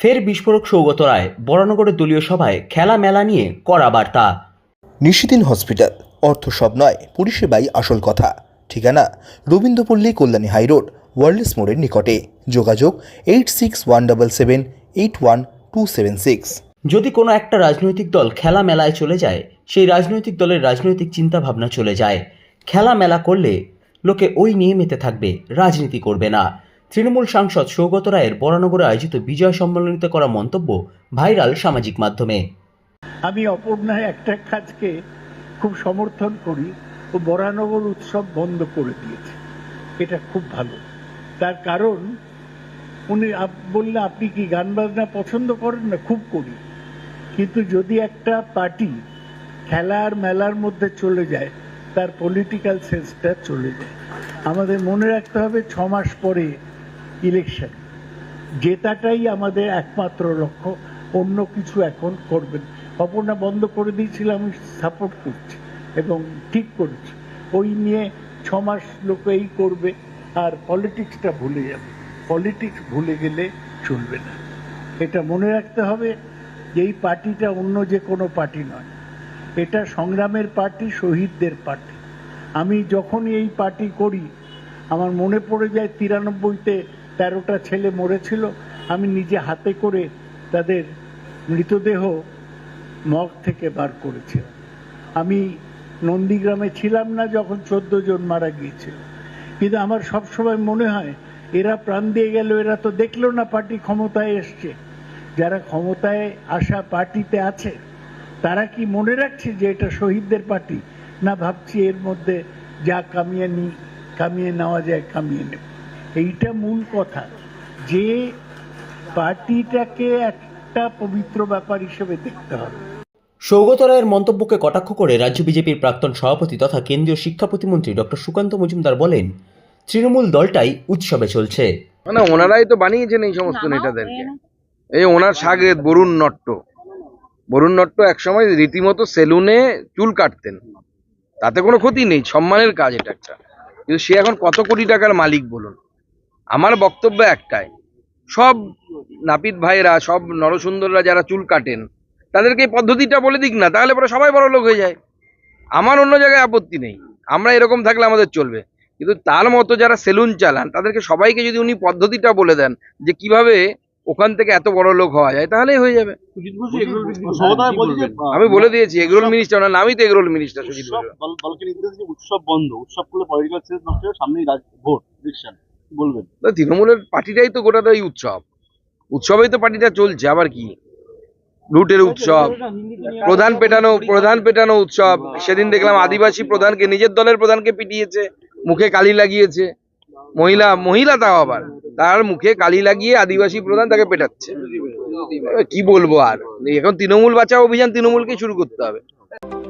ফের বিস্ফোরক সৌগত রায় বরানগরের দলীয় সভায় খেলা মেলা নিয়ে কড়া বার্তা। নিশিদিন হসপিটাল অর্থ সব নয় পরিষেবাই আসল কথা। ঠিকানা রবীন্দ্রপল্লী কল্যাণী হাইরোড ওয়ার্ল্ডস মোড়ের নিকটে। যোগাযোগ eight six one double seven eight one two seven six. যদি কোনো একটা রাজনৈতিক দল খেলা মেলায় চলে যায় সেই রাজনৈতিক দলের রাজনৈতিক চিন্তা ভাবনা চলে যায়। খেলা মেলা করলে লোকে ওই নিয়ে মেতে থাকবে রাজনীতি করবে না। তৃণমূল সাংসদ সৌগত রায়ের বরানগরে আয়োজিত বিজয় সম্মেলনীতে করা মন্তব্য ভাইরাল সামাজিক মাধ্যমে। আমি অপর্ণায় একটা কাজকে খুব সমর্থন করি ও বরানগর উৎসব বন্ধ করে দিয়েছে। এটা খুব ভালো। তার কারণ, উনি বললে আপনি কি গান বাজনা পছন্দ করেন না? খুব করি। কিন্তু যদি একটা পার্টি খেলার মেলার মধ্যে চলে যায়, তার পলিটিক্যাল সেন্সটা চলে যায়। আমাদের মনে রাখতে হবে ছ মাস পরে ইলেকশন জেতাটাই আমাদের একমাত্র লক্ষ্য, অন্য কিছু এখন করবেন। অপর্ণা বন্ধ করে দিয়েছিল আমি সাপোর্ট করছি এবং ঠিক করেছি। ওই নিয়ে ছ মাস লোক এই করবে, আর পলিটিক্সটা ভুলে যাবে। পলিটিক্স ভুলে গেলে চলবে না। এটা মনে রাখতে হবে যে এই পার্টিটা অন্য যে কোনো পার্টি নয়। এটা সংগ্রামের পার্টি, শহীদদের পার্টি। আমি যখনই এই পার্টি করি, আমার মনে পড়ে যায় তিরানব্বইতে তেরোটা ছেলে মরেছিল। আমি নিজে হাতে করে তাদের মৃতদেহ মগ থেকে বার করেছি আমি নন্দীগ্রামে ছিলাম না যখন চোদ্দ জন মারা গিয়েছিল। কিন্তু আমার সবসময় মনে হয়, এরা প্রাণ দিয়ে গেল, এরা তো দেখল না পার্টি ক্ষমতায় এসছে। যারা ক্ষমতায় আসা পার্টিতে আছে, তারা কি মনে রাখছে যে এটা শহীদদের পার্টি? না ভাবছি এর মধ্যে যা কামিয়ে নি কামিয়ে নেওয়া যায়, কামিয়ে নেব। এইটা মূল কথা যে পার্টিটাকে একটা পবিত্র ব্যাপার হিসেবে দেখতে হবে। সৌগত রায়ের মন্তব্যকে কটাক্ষ করে রাজ্য বিজেপির প্রাক্তন সভাপতি তথা কেন্দ্রীয় শিক্ষা প্রতিমন্ত্রী ডক্টর সুকান্ত মজুমদার বলেন তৃণমূল দলটাই উৎসবে চলছে। মানে ওনারাই তো বানিয়েছেন এই সমস্ত নেতাদেরকে। এই ওনার সাগরেদ বরুণ নট্ট। বরুণ নট্ট একসময় রীতিমতো সেলুনে চুল কাটতেন। তাতে কোনো ক্ষতি নেই সম্মানের কাজ এটা একটা। কিন্তু সে এখন কত কোটি টাকার মালিক বলুন? আমার বক্তব্য একটাই। সব নাপিত ভাইরা সব নরসুন্দররা যারা চুল কাটেন তাদেরকে এই পদ্ধতিটা বলে দিক না তাহলে পরে সবাই বড় লোক হয়ে যায়। আমার অন্য জায়গায় আপত্তি নেই। আমরা এরকম থাকলে আমাদের চলবে। কিন্তু তার মতো যারা সেলুন চালান তাদেরকে সবাইকে যদি উনি পদ্ধতিটা বলে দেন যে কীভাবে ওখান থেকে এত বড় লোক হওয়া যায় তাহলেই হয়ে যাবে। আমি বলে দিয়েছি এগরোল মিনিস্টার ওনার নামই তো এগরোল মিনিস্টার সুজিত উৎসব বন্ধ। উৎসব করলে পলিটিক্যাল সামনেই ভোট ইলেকশন বলবেন? তৃণমূলের পার্টিটাই তো গোটাটাই উৎসব। উৎসবেই তো পার্টিটা চলছে, আবার কি? লুটের উৎসব, প্রধান পেটানো প্রধান পেটানো উৎসব। সেদিন দেখলাম আদিবাসী প্রধানকে, নিজের দলের প্রধানকে পিটিয়েছে, মুখে কালি লাগিয়েছে। মহিলা মহিলা তাও আবার, তার মুখে কালি লাগিয়ে আদিবাসী প্রধান তাকে পেটাচ্ছে। কি বলব আর? এখন তৃণমূল বাঁচাও অভিযান তৃণমূলকে শুরু করতে হবে।